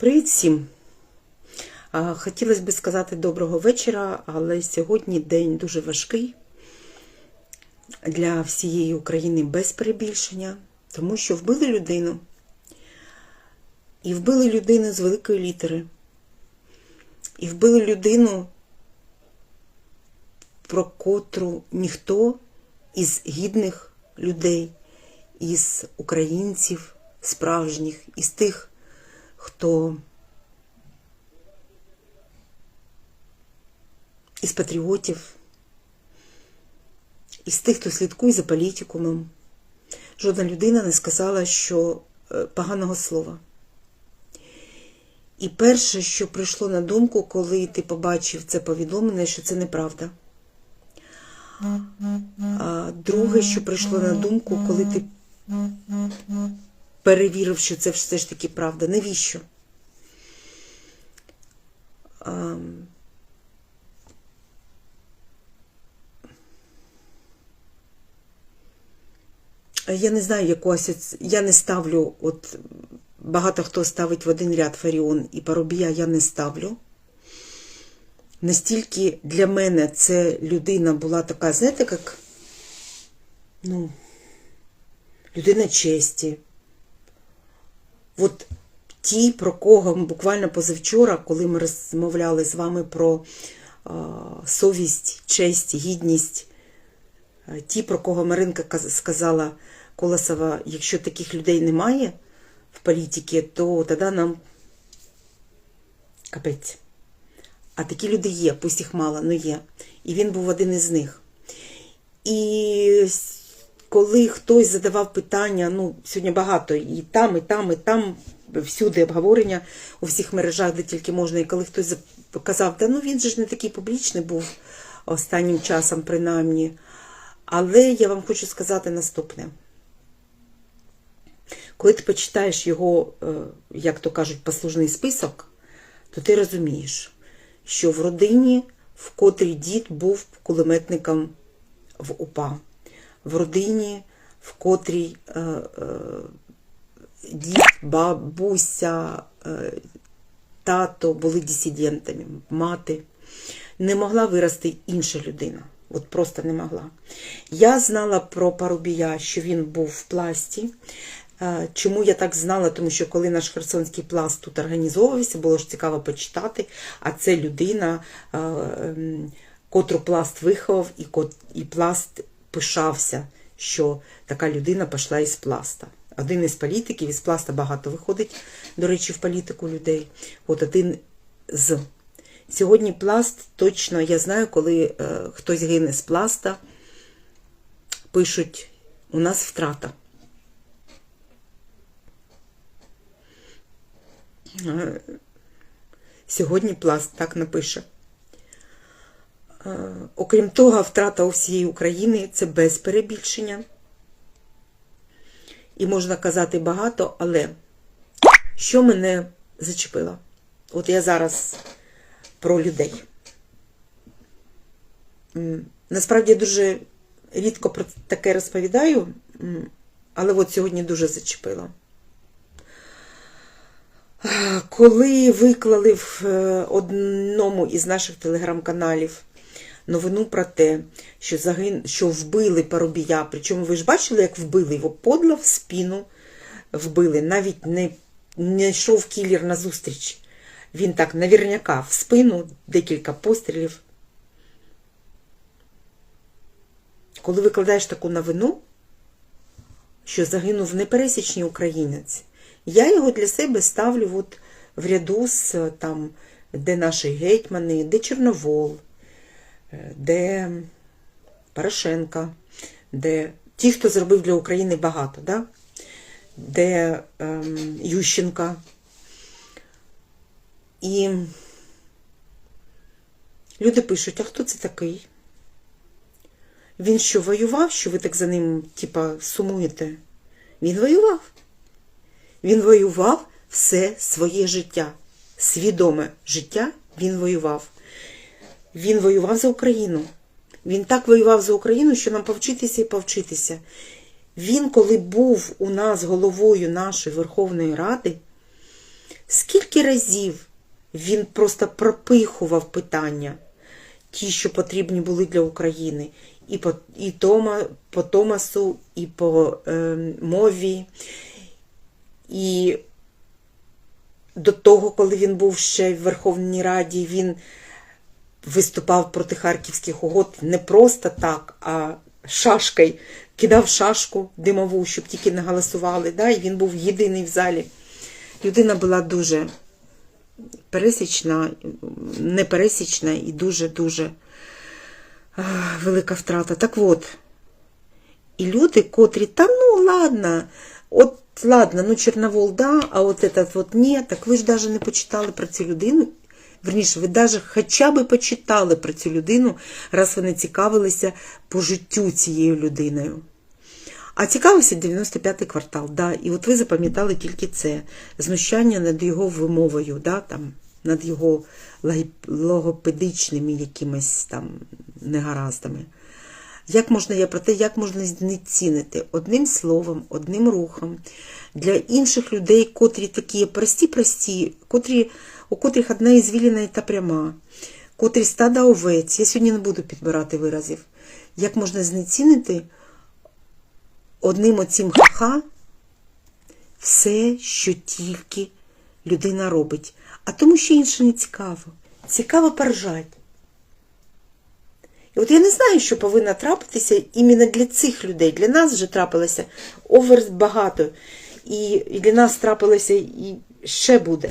Привіт всім! Хотілося б сказати доброго вечора, але сьогодні день дуже важкий для всієї України без перебільшення, тому що вбили людину. І вбили людину з великої літери. І вбили людину, про котру ніхто із гідних людей, із українців справжніх, із тих, хто із патріотів, із тих, хто слідкує за політикумом. Жодна людина не сказала, що е, поганого слова. І перше, що прийшло на думку, коли ти побачив це повідомлення, що це неправда. А друге, що прийшло на думку, коли ти перевірив, що це все ж таки правда. Навіщо? Я не знаю, яку асоці... Я не ставлю, от багато хто ставить в один ряд Фаріон і Парубія, я не ставлю. Настільки для мене це людина була така, знаєте, як ну, людина честі. От ті, про кого буквально позавчора, коли ми розмовляли з вами про совість, честь, гідність, ті, про кого Маринка сказала Колосова, якщо таких людей немає в політиці, то тоді нам капець. А такі люди є, пусть їх мало, але є. І він був один із них. І коли хтось задавав питання, ну, сьогодні багато, і там, і там, і там, всюди обговорення у всіх мережах, де тільки можна, і коли хтось казав, да ну він же ж не такий публічний був останнім часом, принаймні. Але я вам хочу сказати наступне. Коли ти почитаєш його, е, як то кажуть, послужний список, то ти розумієш, що в родині, в котрій дід був кулеметником в УПА, в родині, в котрій е, е, дід, бабуся, е, тато були дисидентами, мати, не могла вирости інша людина. От просто не могла. Я знала про Парубія, що він був в пласті. Е, Чому я так знала? Тому що коли наш Херсонський пласт тут організовувався, було ж цікаво почитати. А це людина, е, ем, котру пласт виховав, і пласт пишався, що така людина пішла із пласта. Один із політиків, із пласта багато виходить, до речі, в політику людей. От один з. Сьогодні пласт точно, я знаю, коли е, хтось гине з пласта, пишуть, у нас втрата. Е, Сьогодні пласт так напише. Е, Окрім того, втрата у всієї України це без перебільшення. І можна казати багато, але що мене зачепило? От я зараз про людей. Насправді я дуже рідко про таке розповідаю, але от сьогодні дуже зачепило. Коли виклали в е, одному із наших телеграм-каналів новину про те, що загин... що вбили Парубія, причому ви ж бачили, як вбили його подло в спину вбили, навіть не, не йшов кілер на зустріч. Він так навірняка в спину декілька пострілів. Коли викладаєш таку новину, що загинув непересічний українець, я його для себе ставлю от в ряду з там, де наші гетьмани, де Чорновол, е, де Порошенка, де ті, хто зробив для України багато, да? де ем, Ющенка. І люди пишуть, а хто це такий? Він що, воював, що ви так за ним, типа, сумуєте? Він воював. Він воював все своє життя. Свідоме життя він воював. Він воював за Україну. Він так воював за Україну, що нам повчитися і повчитися. Він, коли був у нас головою нашої Верховної Ради, Скільки разів він просто пропихував питання, ті, що потрібні були для України, і по, і Тома, по Томасу, і по е, мові, і до того, коли він був ще в Верховній Раді, він виступав проти харківських угод не просто так, а шашкою кидав шашку димову, щоб тільки не голосували. Да? І він був єдиний в залі. Людина була дуже пересічна, непересічна і дуже-дуже велика втрата. Так от, і люди, котрі, та ну ладно, от ладно, ну Чорновол, да, а от этот вот ні, так ви ж навіть не почитали про цю людину. Верніше, ви навіть хоча б почитали про цю людину, раз ви не цікавилися по життю цією людиною. А цікавився 95-й квартал, да, і от ви запам'ятали тільки це знущання над його вимовою, да, там, над його логопедичними якимись там негараздами. Як можна, я про те, як можна знецінити одним словом, одним рухом для інших людей, котрі такі прості-прості, котрі, у котрих одна ізвіліна та пряма, котрі стада овець. Я сьогодні не буду підбирати виразів. Як можна знецінити одним оцім ха-ха все, що тільки людина робить. А тому що інше не цікаво. Цікаво поржать. І от я не знаю, що повинно трапитися іменно для цих людей. Для нас вже трапилося овер багато. І для нас трапилося і ще буде.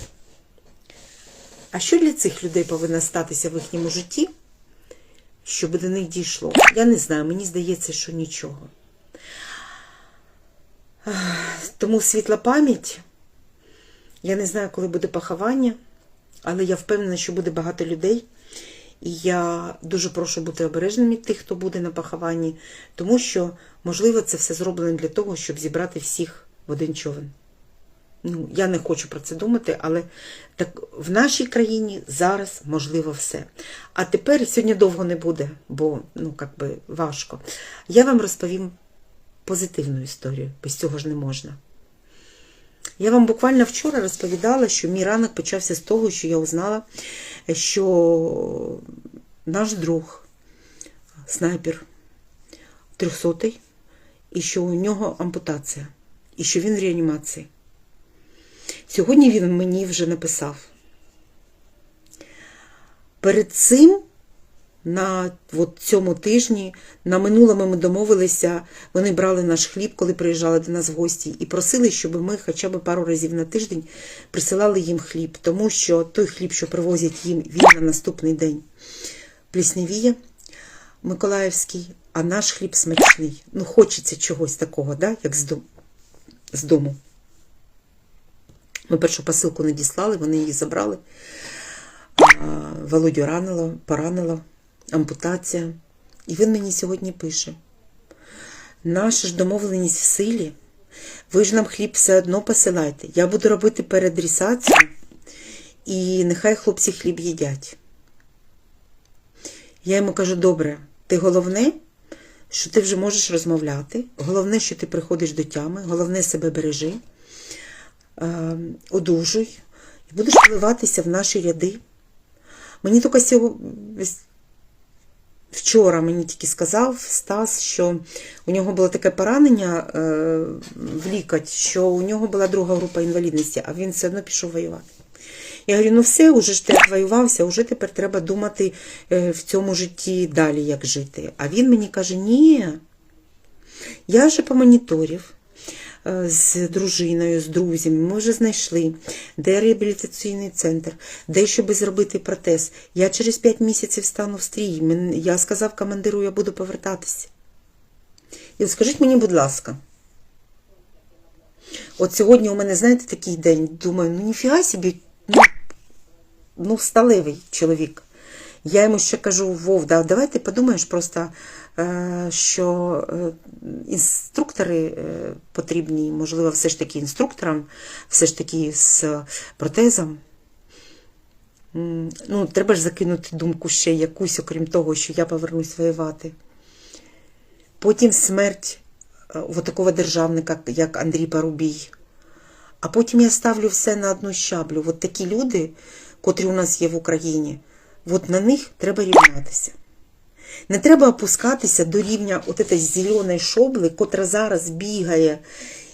А що для цих людей повинно статися в їхньому житті, щоб до них дійшло? Я не знаю, мені здається, що нічого. Тому світла пам'ять. Я не знаю, коли буде поховання, але я впевнена, що буде багато людей. І я дуже прошу бути обережними тих, хто буде на похованні, тому що, можливо, це все зроблено для того, щоб зібрати всіх в один човен. Ну, я не хочу про це думати, але так в нашій країні зараз можливо все. А тепер сьогодні довго не буде, бо ну, як би, важко. Я вам розповім позитивну історію, без цього ж не можна. Я вам буквально вчора розповідала, що мій ранок почався з того, що я узнала, що наш друг, снайпер, трьохсотий, і що у нього ампутація, і що він в реанімації. Сьогодні він мені вже написав. Перед цим на от цьому тижні, на минулому ми домовилися, вони брали наш хліб, коли приїжджали до нас в гості, і просили, щоб ми хоча б пару разів на тиждень присилали їм хліб, тому що той хліб, що привозять їм, він на наступний день плісневіє, Миколаївський, а наш хліб смачний. Ну, хочеться чогось такого, да? як з дому. Ми першу посилку надіслали, вони її забрали. Володю ранило, поранило, ампутація. І він мені сьогодні пише: наша ж домовленість в силі, ви ж нам хліб все одно посилайте. Я буду робити передрісацію, і нехай хлопці хліб їдять. Я йому кажу: добре, ти головне, що ти вже можеш розмовляти, головне, що ти приходиш до тями, головне себе бережи, одужуй і будеш вливатися в наші ряди. Мені тільки вчора мені тільки сказав Стас, що у нього було таке поранення е, в лікать, що у нього була друга група інвалідності, а він все одно пішов воювати. Я говорю, ну все, уже ж ти воювався, уже тепер треба думати е, в цьому житті далі, як жити. А він мені каже, ні, я вже помоніторів. З дружиною, з друзями, ми вже знайшли, де реабілітаційний центр, де щоб зробити протез. Я через 5 місяців стану в стрій. Я сказав командиру, я буду повертатися. І от скажіть мені, будь ласка, от сьогодні у мене, знаєте, такий день, думаю, ну ніфіга собі, ну, ну сталевий чоловік. Я йому ще кажу, Вов, да, давай ти подумаєш просто, е, що е, інструктори е, потрібні, можливо, все ж таки інструкторам, все ж таки з протезом. Ну, треба ж закинути думку ще якусь, окрім того, що я повернусь воювати. Потім смерть такого державника, як Андрій Парубій. а потім я ставлю все на одну щаблю. От такі люди, котрі у нас є в Україні, от на них треба рівнятися. Не треба опускатися до рівня от цієї зеленої шобли, котра зараз бігає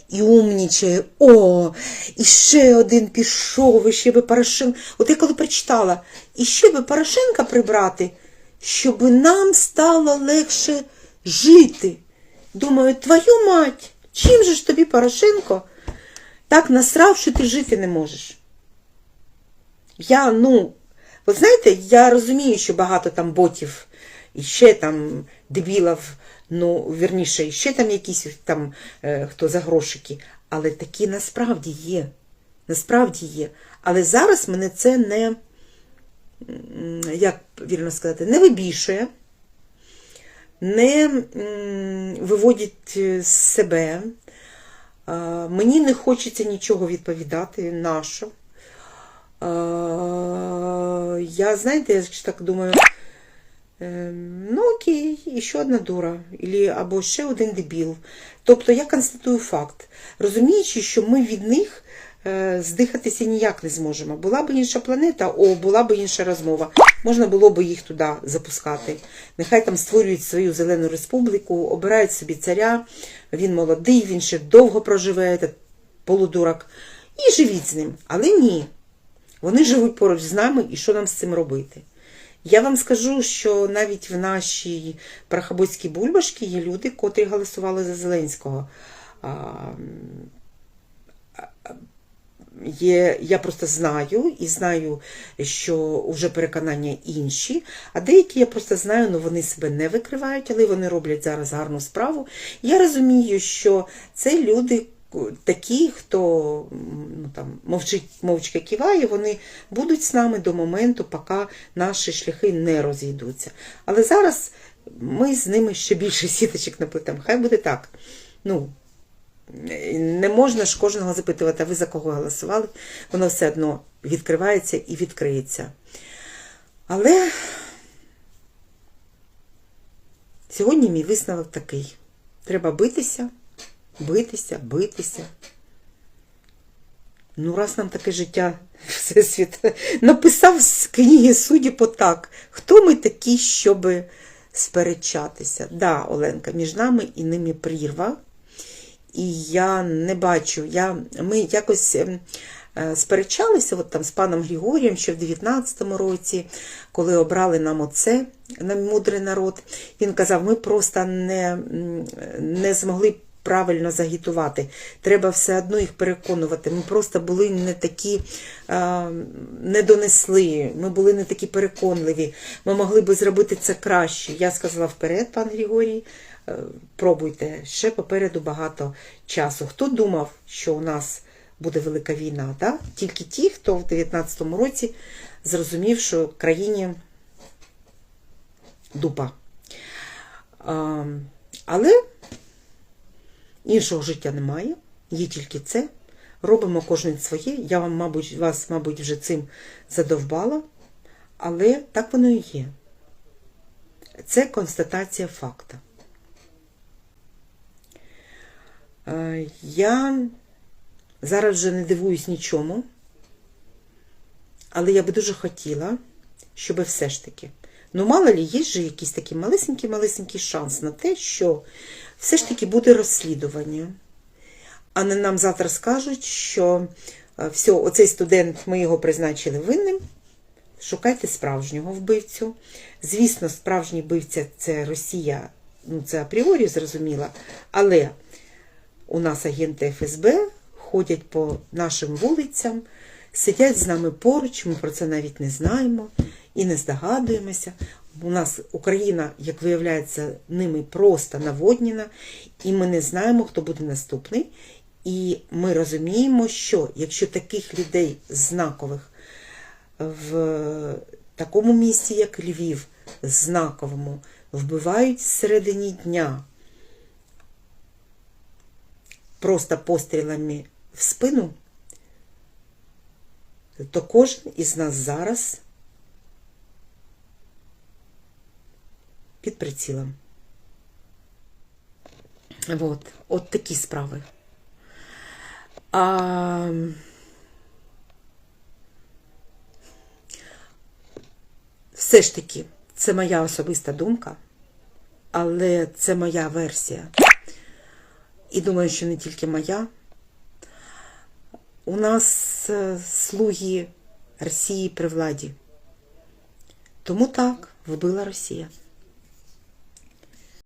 і умнічає. О, і ще один пішов, і ще би Порошенко. От я коли прочитала, і ще би Порошенка прибрати, щоб нам стало легше жити. Думаю, твою мать, чим же ж тобі Порошенко так насрав, що ти жити не можеш? Я, ну, ви знаєте, я розумію, що багато там ботів, і ще там дебілів, ну, вірніше, і ще там якісь там, е, хто за грошики, але такі насправді є. Насправді є. Але зараз мене це не, як вірно сказати, не вибішує, не виводить е, з себе. Мені не хочеться нічого відповідати, нащо. Я, знаєте, я ж так думаю, е, ну окей, і ще одна дура, або ще один дебіл. Тобто я констатую факт, розуміючи, що ми від них е, здихатися ніяк не зможемо. Була б інша планета, о, була б інша розмова. Можна було б їх туди запускати. Нехай там створюють свою зелену республіку, обирають собі царя, він молодий, він ще довго проживе, полудурак, і живіть з ним. Але ні. Вони живуть поруч з нами, і що нам з цим робити? Я вам скажу, що навіть в нашій Парахабоцькій бульбашці є люди, котрі голосували за Зеленського. Є, я просто знаю і знаю, що вже переконання інші, а деякі я просто знаю, але вони себе не викривають, але вони роблять зараз гарну справу. Я розумію, що це люди такі, хто ну, там, мовчить, мовчки киває, вони будуть з нами до моменту, поки наші шляхи не розійдуться. Але зараз ми з ними ще більше сіточок наплетемо. Хай буде так. Ну, не можна ж кожного запитувати, а ви за кого голосували, воно все одно відкривається і відкриється. Але сьогодні мій висновок такий: треба битися, битися, битися. Ну, раз нам таке життя Всесвіт написав з книги судді так, хто ми такі, щоб сперечатися? Да, Оленка, між нами і ними прірва. І я не бачу, я, ми якось ем, е, сперечалися от там з паном Григорієм ще в 19-му році, коли обрали нам оце, на мудрий народ. Він казав, ми просто не, не змогли правильно загітувати. Треба все одно їх переконувати. Ми просто були не такі, е, не донесли, ми були не такі переконливі. Ми могли би зробити це краще. Я сказала вперед, пан Григорій. Е, Пробуйте, ще попереду багато часу. Хто думав, що у нас буде велика війна? Да? Тільки ті, хто в 19-му році зрозумів, що країні дупа. А, але іншого життя немає, є тільки це. Робимо кожен своє. Я вам, мабуть, вас, мабуть, вже цим задовбала, але так воно і є. Це констатація факта. Е, Я зараз вже не дивуюсь нічому, але я би дуже хотіла, щоб все ж таки, ну, мало лі, є ж якийсь такий малесенький-малесенький шанс на те, що все ж таки буде розслідування. А не нам завтра скажуть, що е, все, оцей студент, ми його призначили винним. Шукайте справжнього вбивцю. Звісно, справжній вбивця це Росія, ну це апріорі зрозуміло, але у нас агенти ФСБ ходять по нашим вулицям, сидять з нами поруч, ми про це навіть не знаємо і не здогадуємося. У нас Україна, як виявляється, ними просто наводнена, і ми не знаємо, хто буде наступний. І ми розуміємо, що якщо таких людей знакових в такому місті, як Львів, знаковому, вбивають всередині дня просто пострілами в спину, то кожен із нас зараз під прицілом. От, от такі справи. А... Все ж таки, це моя особиста думка, але це моя версія. І думаю, що не тільки моя. У нас е, слуги Росії при владі. Тому так, вбила Росія.